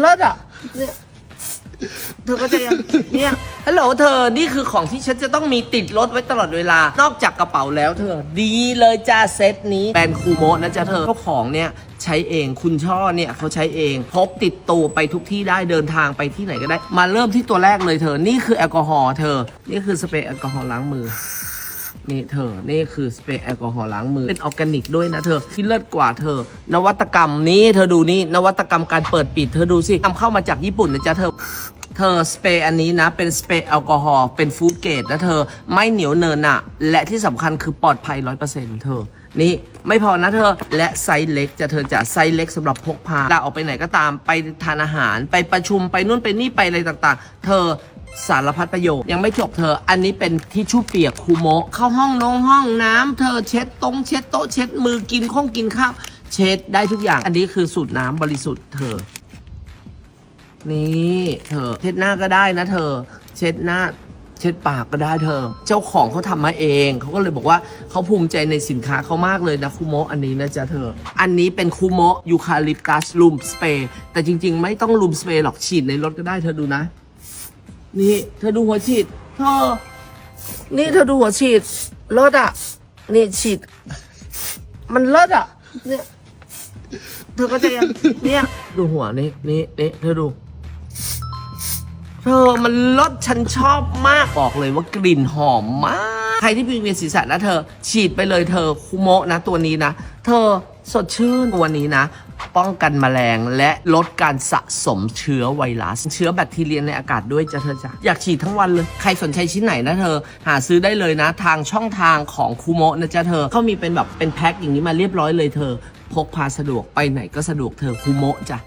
เลิศอะเนี่ยเธอก็จะยังเนี่ยฮัลโหลเธอนี่คือของที่ฉันจะต้องมีติดรถไว้ตลอดเวลา นอกจากกระเป๋าแล้วเธอ ดีเลยจ้าเซตนี้แบรนด์คูโมะนะจ๊ะเธอเจ้าของเนี่ยใช้เองคุณช่อเนี่ยเขาใช้เองพกติดตัวไปทุกที่ได้เดินทางไปที่ไหนก็ได้ มาเริ่มที่ตัวแรกเลยเธอ นี่คือแอลกอฮอล์เธอ นี่คือสเปรย์แอลกอฮอล์ล้างมือ นี่เธอ นี่คือสเปรย์แอลกอฮอล์ล้างมือ เป็นออร์แกนิกด้วยนะเธอ ที่เลิศกว่าเธอ นวัตกรรมนี้เธอดูนี่ นวัตกรรมการเปิดปิด เธอดูสินำเข้ามาจากญี่ปุ่นนะจ๊ะเธอเธอสเปรย์อันนี้นะ เป็นสเปรย์แอลกอฮอล์เป็นฟู้ดเกรดนะเธอไม่เหนียวเนินอะและที่สำคัญคือปลอดภัยร้อยเปอร์เซ็นต์เธอ นี่ไม่พอนะเธอและไซส์เล็กจะเธอจะไซส์เล็กสำหรับพกพาเวลาออกไปไหนก็ตามไปทานอาหารไปประชุมไปนู่นไปนี่ไปอะไรต่างๆ เธอ สารพัดประโยชน์ยังไม่จบเธอ อันนี้เป็นที่ชู่เปียกคูโมะเข้าห้องนงห้องน้ำเธอเช็ดตรงเช็ดโต๊ะเช็ดมือกินข้องกินข้าวเช็ดได้ทุกอย่าง อันนี้คือสูตรน้ำบริสุทธิ์เธอ นี่เธอเช็ดหน้าก็ได้นะ เธอ เช็ดหน้าเช็ดปากก็ได้เธอ เจ้าของเขาทำมาเอง เขาก็เลยบอกว่าเขาภูมิใจในสินค้าเขามากเลยนะคูโมะอันนี้นะจ๊ะเธอ อันนี้เป็นคูโมะยูคาลิปตัสลูมสเปรย์แต่จริง ๆ ไม่ต้องลูมสเปรย์หรอกฉีดในรถก็ได้เธอดูนะ นี่ เธอดูหัวฉีดเธอนี่เธอดูหัวฉีดเลิศอะ นี่ฉีด มันเลิศอะ เนี่ย เธอก็จะยังเนี่ย ดูหัวนี่นี่นี่เธอดู เธอมันรสฉันชอบมากบอกเลยว่ากลิ่นหอมมาก ใครที่มีเวียนศีรษะนะเธอ ฉีดไปเลยเธอคุโมะนะตัวนี้นะ เธอ สดชื่นวันนี้นะ ป้องกันแมลงและลดการสะสมเชื้อไวรัส เชื้อแบคทีเรียในอากาศด้วยจ้ะเธอจ้ะอยากฉีดทั้งวันเลย ใครสนใจชิ้นไหนนะเธอ หาซื้อได้เลยนะ ทางช่องทางของคูโมะนะจ๊ะเธอเขามีเป็นแบบเป็นแพ็คอย่างนี้มาเรียบร้อยเลยเธอ พกพาสะดวกไปไหนก็สะดวกเธอคูโมะจ้ะ